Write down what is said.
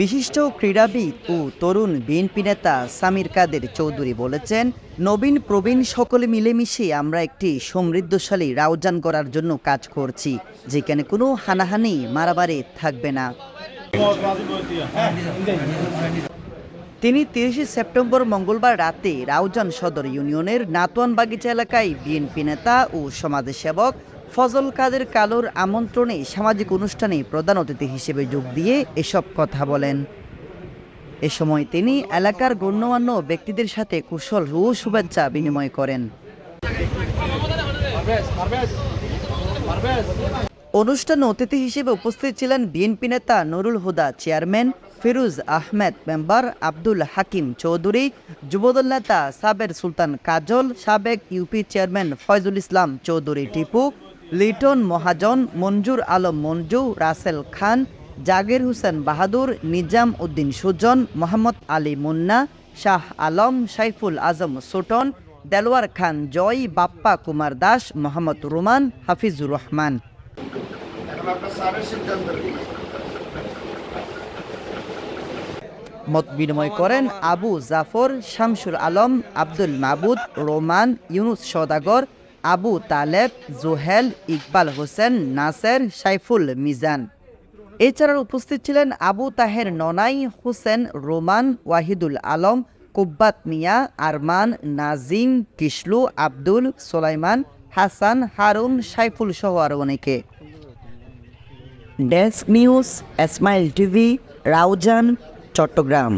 বিশিষ্ট ক্রীড়াবিদ ও তরুণ বিএনপি নেতা সামির কাদের চৌধুরী বলেছেন, নবীন, প্রবীণ সকলে মিলেমিশে আমরা একটি সমৃদ্ধশালী রাউজান করার জন্য কাজ করছি, যেখানে কোনো হানাহানি, মারামারি থাকবে না। তিনি তিরিশে সেপ্টেম্বর মঙ্গলবার রাতে রাউজান সদর ইউনিয়নের নাতোয়ান বাগিচা এলাকায় বিএনপি নেতা ও সমাজসেবক ফজল কাদের কালোর আমন্ত্রণে সামাজিক অনুষ্ঠানে প্রধান অতিথি হিসেবে যোগ দিয়ে এসব কথা বলেন। এ সময় তিনি এলাকার গণ্যমান্য ব্যক্তিদের সাথে কুশল ও শুভেচ্ছা বিনিময় করেন। অনুষ্ঠানে অতিথি হিসেবে উপস্থিত ছিলেন বিএনপি নেতা নুরুল হুদা, চেয়ারম্যান ফিরুজ আহমেদ, মেম্বার আব্দুল হাকিম চৌধুরী, যুবদল নেতা সাবের সুলতান কাজল, সাবেক ইউপি চেয়ারম্যান ফয়জুল ইসলাম চৌধুরী, টিপু লিটন মহাজন মঞ্জুর আলম মঞ্জু, রাসেল খান, জাগির হোসেন বাহাদুর, নিজাম উদ্দিন সুজন, মোহাম্মদ আলী মুন্না, শাহ আলম, সাইফুল আজম সুটন দেলোয়ার খান জয়, বাপ্পা কুমার দাস, মোহাম্মদ রুমান, হাফিজুর রহমান। মত বিনিময় করেন আবু জাফর, শামসুর আলম, আব্দুল মাবুদ, রোমান, ইউনুস সদাগর আবু তালেব, জোহেল, ইকবাল হোসেন, নাসের, সাইফুল মিজান। এছাড়াও উপস্থিত ছিলেন আবু তাহের ননাই, হোসেন, রোমান, ওয়াহিদুল আলম, কুব্বাত মিয়া, আরমান, নাজিম, কিসলু, আব্দুল, সোলাইমান, হাসান, হারুন, সাইফুল সহ আরও অনেকে। Desk news, Esmail TV, Raozan, Chattogram.